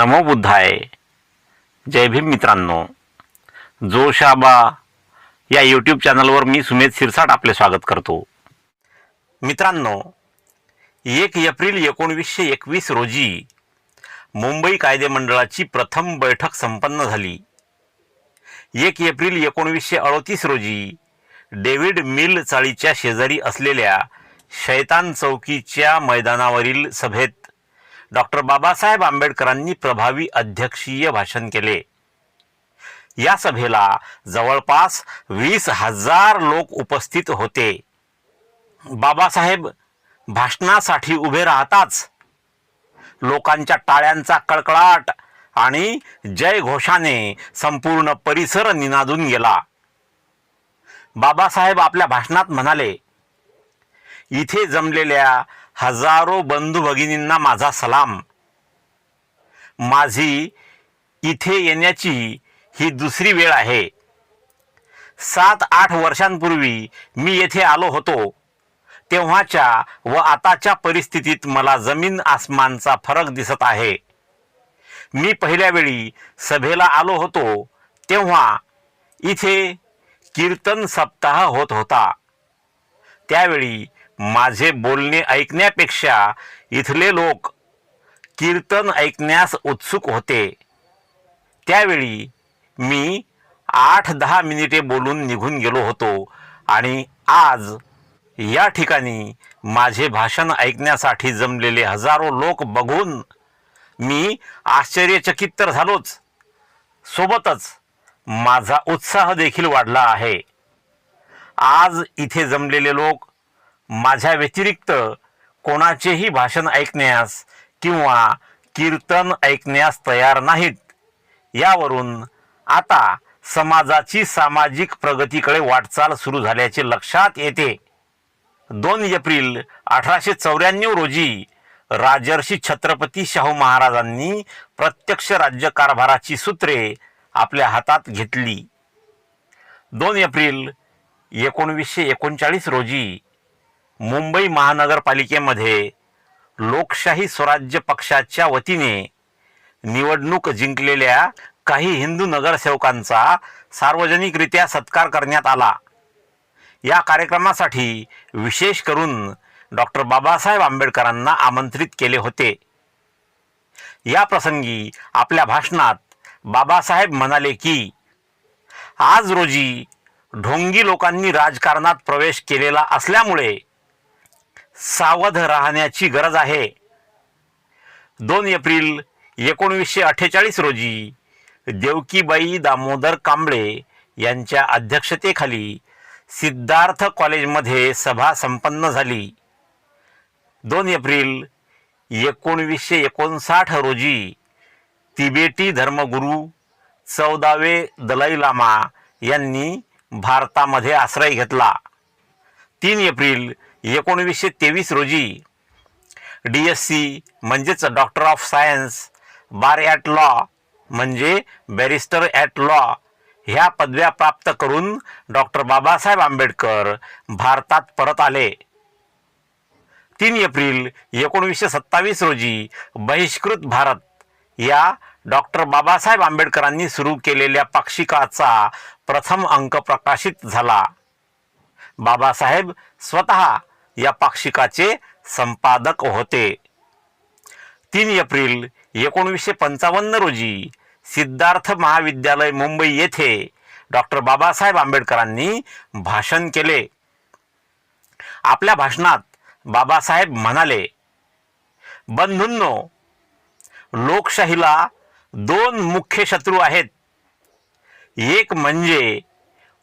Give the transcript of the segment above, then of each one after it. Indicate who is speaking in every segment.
Speaker 1: नमो बुद्धाय. जय भीम मित्रांनो. जोशाबा या यूट्यूब चॅनलवर मी सुमेध शिरसाट आपले स्वागत करतो. मित्रांनो एक एप्रिल एकोणवीसशे एकवीस रोजी मुंबई कायदेमंडळाची प्रथम बैठक संपन्न झाली. एक एप्रिल एकोणवीसशे अडतीस रोजी डेव्हिड मिल चाळीच्या शेजारी असलेल्या शैतान चौकीच्या मैदानावरील सभेत डॉक्टर बाबासाहेब आंबेडकरांनी प्रभावी अध्यक्षीय भाषण केले. या सभेला जवळपास वीस हजार लोक उपस्थित होते. बाबासाहेब भाषणासाठी उभे राहताच लोकांच्या टाळ्यांचा कळकळाट आणि जय घोषाने संपूर्ण परिसर निनादून गेला. बाबासाहेब आपल्या भाषणात म्हणाले इथे जमलेल्या हजारो बंधू भगिनींना माझा सलाम. माझी इथे येण्याची ही दुसरी वेळ आहे. सात आठ वर्षांपूर्वी मी येथे आलो होतो. तेव्हाच्या व आताच्या परिस्थितीत मला जमीन आसमानचा फरक दिसत आहे. मी पहिल्या वेळी सभेला आलो होतो. तेव्हा इथे कीर्तन सप्ताह होत होता. त्यावेळी माझे बोलणे ऐकण्यापेक्षा इथले लोक कीर्तन ऐकण्यास उत्सुक होते. त्यावेळी मी आठ दहा मिनिटे बोलून निघून गेलो होतो आणि आज या ठिकाणी माझे भाषण ऐकण्यासाठी जमलेले हजारो लोक बघून मी आश्चर्यचकित तर झालोच. सोबतच माझा उत्साह देखील वाढला आहे. आज इथे जमलेले लोक माझ्या व्यतिरिक्त कोणाचेही भाषण ऐकण्यास किंवा कीर्तन ऐकण्यास तयार नाहीत. यावरून आता समाजाची सामाजिक प्रगतीकडे वाटचाल सुरू झाल्याचे लक्षात येते. दोन एप्रिल अठराशे चौऱ्याण्णव रोजी राजर्षी छत्रपती शाहू महाराजांनी प्रत्यक्ष राज्यकारभाराची सूत्रे आपल्या हातात घेतली. दोन एप्रिल एकोणवीसशे एकोणचाळीस रोजी मुंबई महानगरपालिकेमध्ये लोकशाही स्वराज्य पक्षाच्या वतीने निवडणूक जिंकलेल्या काही हिंदू नगरसेवकांचा सार्वजनिकरित्या सत्कार करण्यात आला. या कार्यक्रमासाठी विशेष करून डॉक्टर बाबासाहेब आंबेडकरांना आमंत्रित केले होते. या प्रसंगी आपल्या भाषणात बाबासाहेब म्हणाले की आज रोजी ढोंगी लोकांनी राजकारणात प्रवेश केलेला असल्यामुळे सावध राहण्याची गरज आहे. दोन एप्रिल एकोणवीसशे अठ्ठेचाळीस रोजी देवकीबाई दामोदर कांबळे यांच्या अध्यक्षतेखाली सिद्धार्थ कॉलेजमध्ये सभा संपन्न झाली. दोन एप्रिल एकोणवीसशे एकोणसाठ रोजी तिबेटी धर्मगुरू चौदावे दलाई लामा यांनी भारतामध्ये आश्रय घेतला. तीन एप्रिल एकोणवीसशे तेवीस रोजी डी एस सी म्हणजेच doctor of science bar at law म्हणजे बॅरिस्टर ॲट लॉ ह्या पदव्या प्राप्त करून डॉक्टर बाबासाहेब आंबेडकर भारतात परत आले. तीन एप्रिल एकोणवीसशे सत्तावीस रोजी बहिष्कृत भारत या डॉक्टर बाबासाहेब आंबेडकरांनी सुरू केलेल्या पाक्षिकाचा प्रथम अंक प्रकाशित झाला. बाबासाहेब स्वतः या पाक्षिकाचे संपादक होते. तीन एप्रिल एकोणीसशे पंचावन्न रोजी सिद्धार्थ महाविद्यालय मुंबई येथे डॉक्टर बाबासाहेब आंबेडकरांनी भाषण केले. आपल्या भाषणात बाबासाहेब म्हणाले बंधूंनो लोकशाहीला दोन मुख्य शत्रू आहेत. एक म्हणजे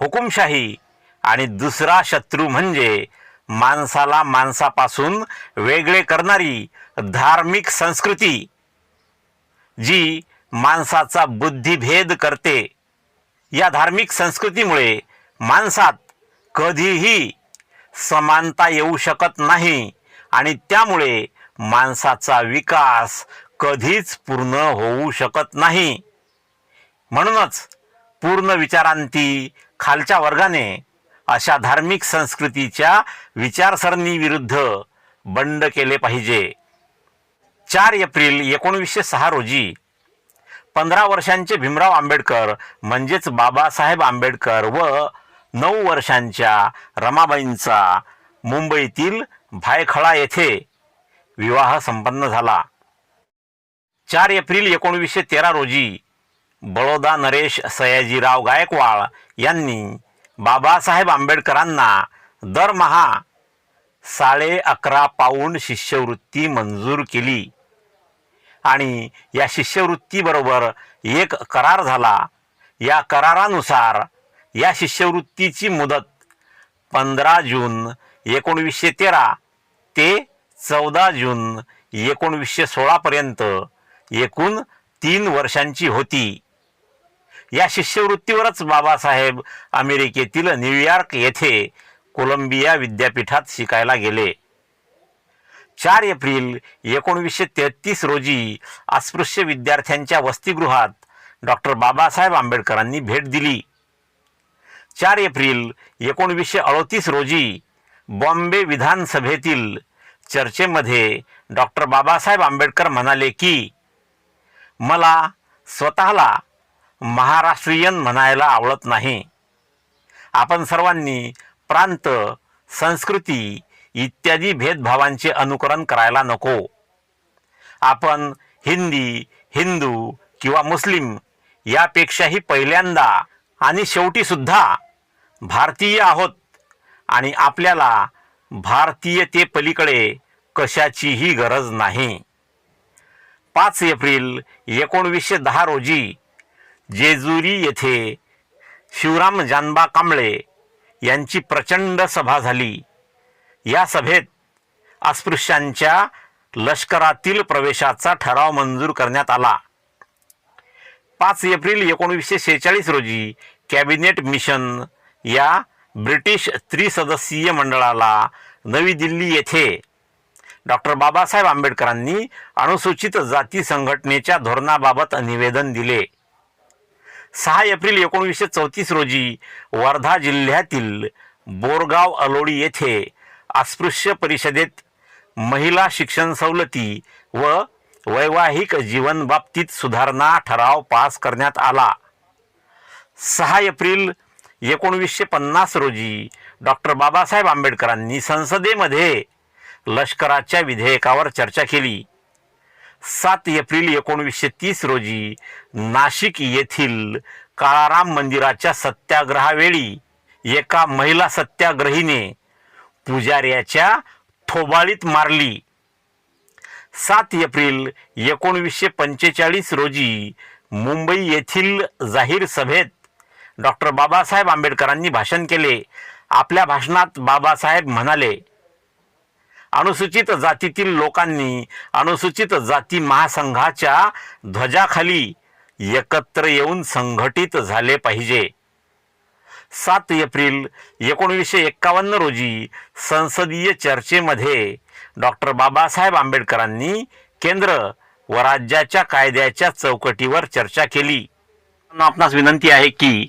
Speaker 1: हुकुमशाही आणि दुसरा शत्रू म्हणजे माणसाला माणसापासून वेगळे करणारी धार्मिक संस्कृती जी माणसाचा बुद्धिभेद करते. या धार्मिक संस्कृतीमुळे माणसात कधीही समानता येऊ शकत नाही आणि त्यामुळे माणसाचा विकास कधीच पूर्ण होऊ शकत नाही. म्हणूनच पूर्ण विचारांती खालच्या वर्गाने अशा धार्मिक संस्कृतीच्या विचारसरणीविरुद्ध बंड केले पाहिजे. चार एप्रिल एकोणवीसशे सहा रोजी पंधरा वर्षांचे भीमराव आंबेडकर म्हणजेच बाबासाहेब आंबेडकर व नऊ वर्षांच्या रमाबाईंचा मुंबईतील भायखळा येथे विवाह संपन्न झाला. चार एप्रिल एकोणवीसशे तेरा रोजी बळोदा नरेश सयाजीराव गायकवाड यांनी बाबासाहेब आंबेडकरांना दरमहा साडे अकरा पाऊंड शिष्यवृत्ती मंजूर केली. आणि या शिष्यवृत्तीबरोबर एक करार झाला. या करारानुसार या शिष्यवृत्तीची मुदत पंधरा जून एकोणवीसशे तेरा ते चौदा जून एकोणवीसशे सोळापर्यंत एकूण तीन वर्षांची होती. या शिष्यवृत्तीवरच बाबासाहेब अमेरिकेतील न्यूयॉर्क येथे कोलंबिया विद्यापीठात शिकायला गेले. चार एप्रिल एकोणवीसशे तेहतीस रोजी अस्पृश्य विद्यार्थ्यांच्या वसतिगृहात डॉक्टर बाबासाहेब आंबेडकरांनी भेट दिली. चार एप्रिल एकोणवीसशे अडतीस रोजी बॉम्बे विधानसभेतील चर्चेमध्ये डॉक्टर बाबासाहेब आंबेडकर म्हणाले की मला स्वतःला महाराष्ट्रीयन म्हणायला आवडत नाही. आपण सर्वांनी प्रांत संस्कृती इत्यादी भेदभावांचे अनुकरण करायला नको. आपण हिंदी हिंदू किंवा मुस्लिम यापेक्षाही पहिल्यांदा आणि शेवटीसुद्धा भारतीय आहोत आणि आपल्याला भारतीयते पलीकडे कशाचीही गरज नाही. पाच एप्रिल एकोणवीसशे दहा रोजी जेजुरी येथे शिवराम जानबा कांबळे यांची प्रचंड सभा झाली. या सभेत अस्पृश्यांच्या लष्करातील प्रवेशाचा ठराव मंजूर करण्यात आला. पाच एप्रिल एकोणीसशे शेहेचाळीस रोजी कॅबिनेट मिशन या ब्रिटिश त्रिसदस्यीय मंडळाला नवी दिल्ली येथे डॉक्टर बाबासाहेब आंबेडकरांनी अनुसूचित जाती संघटनेच्या धोरणाबाबत निवेदन दिले. सहा एप्रिल एकोणवीसशे चौतीस रोजी वर्धा जिल्ह्यातील बोरगाव अलोडी येथे अस्पृश्य परिषदेत महिला शिक्षण सवलती व वैवाहिक जीवन बाबतीत सुधारणा ठराव पास करण्यात आला. सहा एप्रिल एकोणवीसशे पन्नास रोजी डॉक्टर बाबासाहेब आंबेडकरांनी संसदेमध्ये लष्कराच्या विधेयकावर चर्चा केली. सात एप्रिल एकोणवीसशे तीस रोजी नाशिक येथील काळाराम मंदिराच्या सत्याग्रहावेळी एका महिला सत्याग्रहीने पुजाऱ्याच्या थोबाळीत मारली. सात एप्रिल एकोणवीसशे पंचेचाळीस रोजी मुंबई येथील जाहीर सभेत डॉक्टर बाबासाहेब आंबेडकरांनी भाषण केले. आपल्या भाषणात बाबासाहेब म्हणाले अनुसूचित जातीतील लोकांनी अनुसूचित जाती महासंघाच्या ध्वजाखाली एकत्र येऊन संघटित झाले पाहिजे. सात एप्रिल एकोणीसशे एक्कावन्न रोजी संसदीय चर्चेमध्ये डॉक्टर बाबासाहेब आंबेडकरांनी केंद्र व राज्याच्या कायद्याच्या चौकटीवर चर्चा केली. आपणास विनंती आहे की